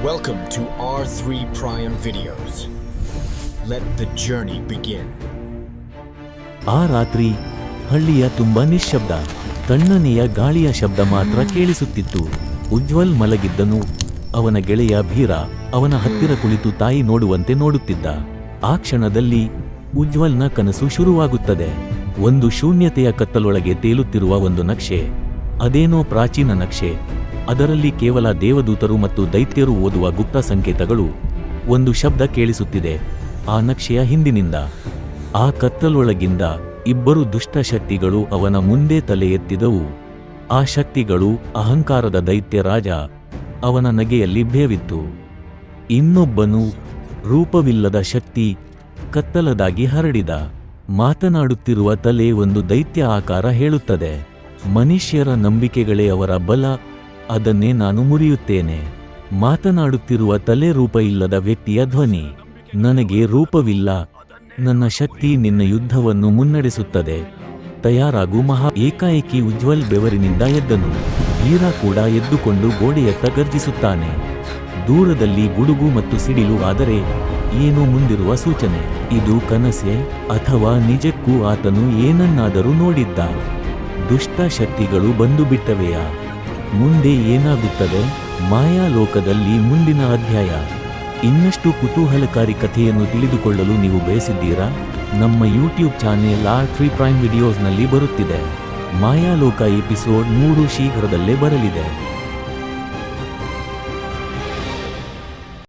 Welcome to R3 Prime Videos. Let the journey begin. ಆ ರಾತ್ರಿ ಹಳ್ಳಿಯ ತುಂಬ ನಿಶ್ಶಬ್ದ, ತಣ್ಣನೆಯ ಗಾಳಿಯ ಶಬ್ದ ಮಾತ್ರ ಕೇಳಿಸುತ್ತಿತ್ತು ಉಜ್ವಲ್ ಮಲಗಿದ್ದನು ಅವನ ಗೆಳೆಯ ಭೀರ ಅವನ ಹತ್ತಿರ ಕುಳಿತು ತಾಯಿ ನೋಡುವಂತೆ ನೋಡುತ್ತಿದ್ದ ಆ ಕ್ಷಣದಲ್ಲಿ ಉಜ್ವಲ್ನ ಕನಸು ಶುರುವಾಗುತ್ತದೆ ಒಂದು ಶೂನ್ಯತೆಯ ಕತ್ತಲೊಳಗೆ ತೇಲುತ್ತಿರುವ ಒಂದು ನಕ್ಷೆ ಅದೇನೋ ಪ್ರಾಚೀನ ನಕ್ಷೆ. ಅದರಲ್ಲಿ ಕೇವಲ ದೇವದೂತರು ಮತ್ತು ದೈತ್ಯರು ಓದುವ ಗುಪ್ತ ಸಂಕೇತಗಳು ಒಂದು ಶಬ್ದ ಕೇಳಿಸುತ್ತಿದೆ. ಆ ನಕ್ಷೆಯ ಹಿಂದಿನಿಂದ. ಆ ಕತ್ತಲೊಳಗಿಂದ ಇಬ್ಬರು ದುಷ್ಟ ಶಕ್ತಿಗಳು ಅವನ ಮುಂದೆ ತಲೆ ಎತ್ತಿದವು. ಆ ಶಕ್ತಿಗಳು ಅಹಂಕಾರದ ದೈತ್ಯ ರಾಜ ಅವನ ನಗೆಯಲ್ಲಿ ಭೇವಿತ್ತು ಇನ್ನೊಬ್ಬನು ರೂಪವಿಲ್ಲದ ಶಕ್ತಿ ಕತ್ತಲದಾಗಿ ಹರಡಿದ. ಮಾತನಾಡುತ್ತಿರುವ ತಲೆ ಒಂದು ದೈತ್ಯ ಆಕಾರ ಹೇಳುತ್ತದೆ. ಮನುಷ್ಯರ ನಂಬಿಕೆಗಳೇ ಅವರ ಬಲ, ಅದನ್ನೇ ನಾನು ಮುರಿಯುತ್ತೇನೆ. ಮಾತನಾಡುತ್ತಿರುವ ತಲೆ ರೂಪ ಇಲ್ಲದ ವ್ಯಕ್ತಿಯ ಧ್ವನಿ, ನನಗೆ ರೂಪವಿಲ್ಲ. ನನ್ನ ಶಕ್ತಿ ನಿನ್ನ ಯುದ್ಧವನ್ನು ಮುನ್ನಡೆಸುತ್ತದೆ. ತಯಾರಾಗು ಮಹಾ ಏಕಾಏಕಿ ಉಜ್ವಲ್ ಬೆವರಿನಿಂದ ಎದ್ದನು. ವೀರ ಕೂಡ ಎದ್ದುಕೊಂಡು ಗೋಡೆಯತ್ತ ಗರ್ಜಿಸುತ್ತಾನೆ. ದೂರದಲ್ಲಿ ಗುಡುಗು ಮತ್ತು ಸಿಡಿಲು ಆದರೆ ಏನು ಮುಂದಿರುವ ಸೂಚನೆ. ಇದು ಕನಸೆ ಅಥವಾ ನಿಜಕ್ಕೂ ಆತನು ಏನನ್ನಾದರೂ ನೋಡಿದ್ದ. ದುಷ್ಟ ಶಕ್ತಿಗಳು ಬಂದು ಬಿಟ್ಟವೆಯಾ? ಮುಂದೆ ಏನಾಗುತ್ತದೆ? ಮಾಯಾಲೋಕದಲ್ಲಿ ಮುಂದಿನ ಅಧ್ಯಾಯ. ಇನ್ನಷ್ಟು ಕುತೂಹಲಕಾರಿ ಕಥೆಯನ್ನು ತಿಳಿದುಕೊಳ್ಳಲು ನೀವು ಬಯಸಿದ್ದೀರಾ? ನಮ್ಮ YouTube channel R three prime ವಿಡಿಯೋಸ್ನಲ್ಲಿ ಬರುತ್ತಿದೆ. ಮಾಯಾಲೋಕ ಎಪಿಸೋಡ್ ಮೂರು ಶೀಘ್ರದಲ್ಲೇ ಬರಲಿದೆ.